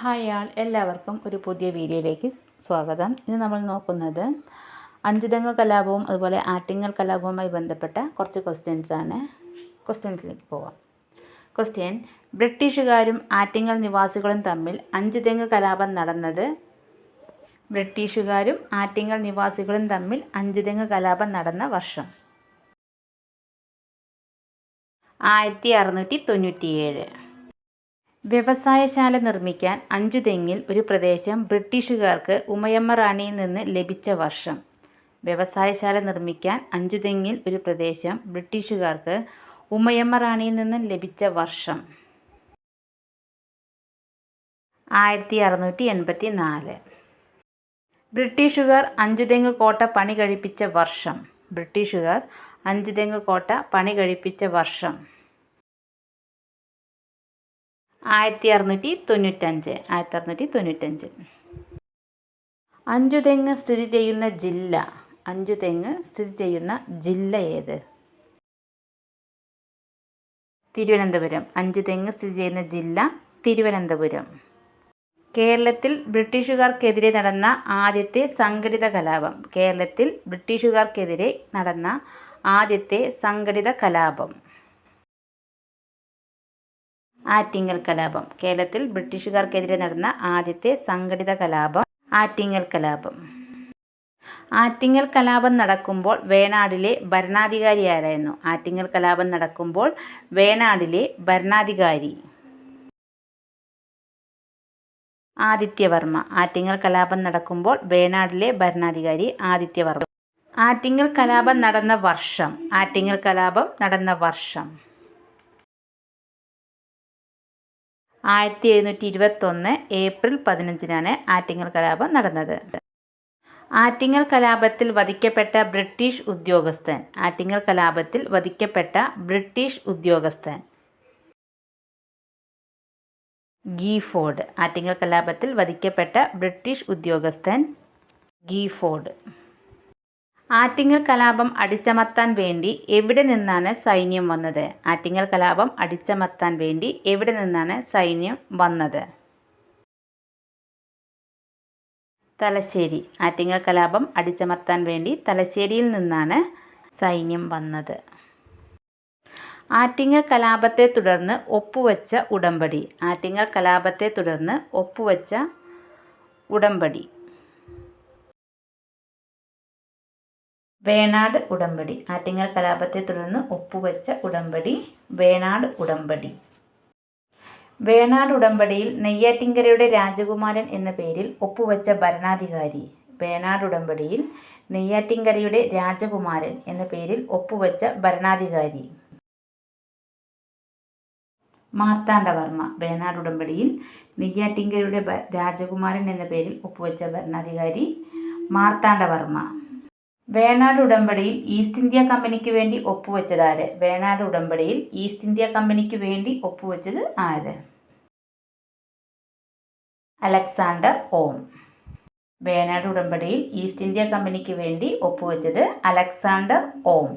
Hi ആൾ എല്ലാവർക്കും ഒരു പുതിയ വീഡിയോയിലേക്ക് സ്വാഗതം. ഇന്ന് നമ്മൾ നോക്കുന്നത് അഞ്ചുതെങ്ങ് കലാപവും അതുപോലെ ആറ്റിങ്ങൽ കലാപവുമായി ബന്ധപ്പെട്ട കുറച്ച് ക്വസ്റ്റ്യൻസ് ആണ്. ക്വസ്റ്റ്യൻസിലേക്ക് പോവാം. ക്വസ്റ്റ്യൻ ബ്രിട്ടീഷുകാരും ആറ്റിങ്ങൽ നിവാസികളും തമ്മിൽ അഞ്ചുതെങ്ങ് കലാപം നടന്നത്? ബ്രിട്ടീഷുകാരും ആറ്റിങ്ങൽ നിവാസികളും തമ്മിൽ അഞ്ചുതെങ്ങ് കലാപം നടന്ന വർഷം? ആയിരത്തി അറുന്നൂറ്റി തൊണ്ണൂറ്റിയേഴ് വ്യവസായശാല നിർമ്മിക്കാൻ അഞ്ചുതെങ്ങിൽ ഒരു പ്രദേശം ബ്രിട്ടീഷുകാർക്ക് ഉമയമ്മ റാണിയിൽ നിന്ന് ലഭിച്ച വർഷം. വ്യവസായശാല നിർമ്മിക്കാൻ അഞ്ചുതെങ്ങിൽ ഒരു പ്രദേശം ബ്രിട്ടീഷുകാർക്ക് ഉമയമ്മ റാണിയിൽ നിന്ന് ലഭിച്ച വർഷം. ആയിരത്തി അറുന്നൂറ്റി എൺപത്തി നാല് ബ്രിട്ടീഷുകാർ അഞ്ചുതെങ്ങ് കോട്ട പണി കഴിപ്പിച്ച വർഷം. ബ്രിട്ടീഷുകാർ അഞ്ചുതെങ്ങ് കോട്ട പണി കഴിപ്പിച്ച വർഷം. ആയിരത്തി അറുന്നൂറ്റി തൊണ്ണൂറ്റഞ്ച് ആയിരത്തി അറുന്നൂറ്റി തൊണ്ണൂറ്റഞ്ച് അഞ്ചുതെങ്ങ് സ്ഥിതി ചെയ്യുന്ന ജില്ല? അഞ്ചുതെങ്ങ് സ്ഥിതി ചെയ്യുന്ന ജില്ല ഏത്? തിരുവനന്തപുരം. അഞ്ചുതെങ്ങ് സ്ഥിതി ചെയ്യുന്ന ജില്ല? തിരുവനന്തപുരം. കേരളത്തിൽ ബ്രിട്ടീഷുകാർക്കെതിരെ നടന്ന ആദ്യത്തെ സംഘടിത കലാപം. കേരളത്തിൽ ബ്രിട്ടീഷുകാർക്കെതിരെ നടന്ന ആദ്യത്തെ സംഘടിത കലാപം. ആറ്റിങ്ങൽ കലാപം. കേരളത്തിൽ ബ്രിട്ടീഷുകാർക്കെതിരെ നടന്ന ആദ്യത്തെ സംഘടിത കലാപം ആറ്റിങ്ങൽ കലാപം. ആറ്റിങ്ങൽ കലാപം നടക്കുമ്പോൾ വേണാടിലെ ഭരണാധികാരി ആരായിരുന്നു? ആറ്റിങ്ങൽ കലാപം നടക്കുമ്പോൾ വേണാടിലെ ഭരണാധികാരി ആദിത്യവർമ്മ. ആറ്റിങ്ങൽ കലാപം നടക്കുമ്പോൾ വേണാടിലെ ഭരണാധികാരി ആദിത്യവർമ്മ. ആറ്റിങ്ങൽ കലാപം നടന്ന വർഷം. ആറ്റിങ്ങൽ കലാപം നടന്ന വർഷം. ആയിരത്തി എഴുന്നൂറ്റി ഇരുപത്തൊന്ന് ഏപ്രിൽ പതിനഞ്ചിനാണ് ആറ്റിങ്ങൽ കലാപം നടന്നത്. ആറ്റിങ്ങൽ കലാപത്തിൽ വധിക്കപ്പെട്ട ബ്രിട്ടീഷ് ഉദ്യോഗസ്ഥൻ. ആറ്റിങ്ങൽ കലാപത്തിൽ വധിക്കപ്പെട്ട ബ്രിട്ടീഷ് ഉദ്യോഗസ്ഥൻ. ഗീഫോർഡ് ആറ്റിങ്ങൽ കലാപത്തിൽ വധിക്കപ്പെട്ട ബ്രിട്ടീഷ് ഉദ്യോഗസ്ഥൻ ഗീഫോർഡ് ആറ്റിങ്ങൽ കലാപം അടിച്ചമർത്താൻ വേണ്ടി എവിടെ നിന്നാണ് സൈന്യം വന്നത്? ആറ്റിങ്ങൽ കലാപം അടിച്ചമർത്താൻ വേണ്ടി എവിടെ നിന്നാണ് സൈന്യം വന്നത്? തലശ്ശേരി. ആറ്റിങ്ങൽ കലാപം അടിച്ചമർത്താൻ വേണ്ടി തലശ്ശേരിയിൽ നിന്നാണ് സൈന്യം വന്നത്. ആറ്റിങ്ങൽ കലാപത്തെ തുടർന്ന് ഒപ്പുവച്ച ഉടമ്പടി. ആറ്റിങ്ങൽ കലാപത്തെ തുടർന്ന് ഒപ്പുവച്ച ഉടമ്പടി. വേണാട് ഉടമ്പടി. ആറ്റിങ്ങൽ കലാപത്തെ തുടർന്ന് ഒപ്പുവെച്ച ഉടമ്പടി വേണാട് ഉടമ്പടി. വേണാട് ഉടമ്പടിയിൽ നെയ്യാറ്റിങ്കരയുടെ രാജകുമാരൻ എന്ന പേരിൽ ഒപ്പുവെച്ച ഭരണാധികാരി. വേണാട് ഉടമ്പടിയിൽ നെയ്യാറ്റിങ്കരയുടെ രാജകുമാരൻ എന്ന പേരിൽ ഒപ്പുവെച്ച ഭരണാധികാരി. മാർത്താണ്ഡവർമ്മ. വേണാട് ഉടമ്പടിയിൽ നെയ്യാറ്റിങ്കരയുടെ രാജകുമാരൻ എന്ന പേരിൽ ഒപ്പുവെച്ച ഭരണാധികാരി മാർത്താണ്ഡവർമ്മ. വേണാട് ഉടമ്പടിയിൽ ഈസ്റ്റ് ഇന്ത്യ കമ്പനിക്ക് വേണ്ടി ഒപ്പുവെച്ചത് ആര് വേണാട് ഉടമ്പടിയിൽ ഈസ്റ്റ് ഇന്ത്യ കമ്പനിക്ക് വേണ്ടി ഒപ്പുവെച്ചത് ആര്? അലക്സാണ്ടർ ഓം. വേണാട് ഉടമ്പടിയിൽ ഈസ്റ്റ് ഇന്ത്യ കമ്പനിക്ക് വേണ്ടി ഒപ്പുവെച്ചത് അലക്സാണ്ടർ ഓം.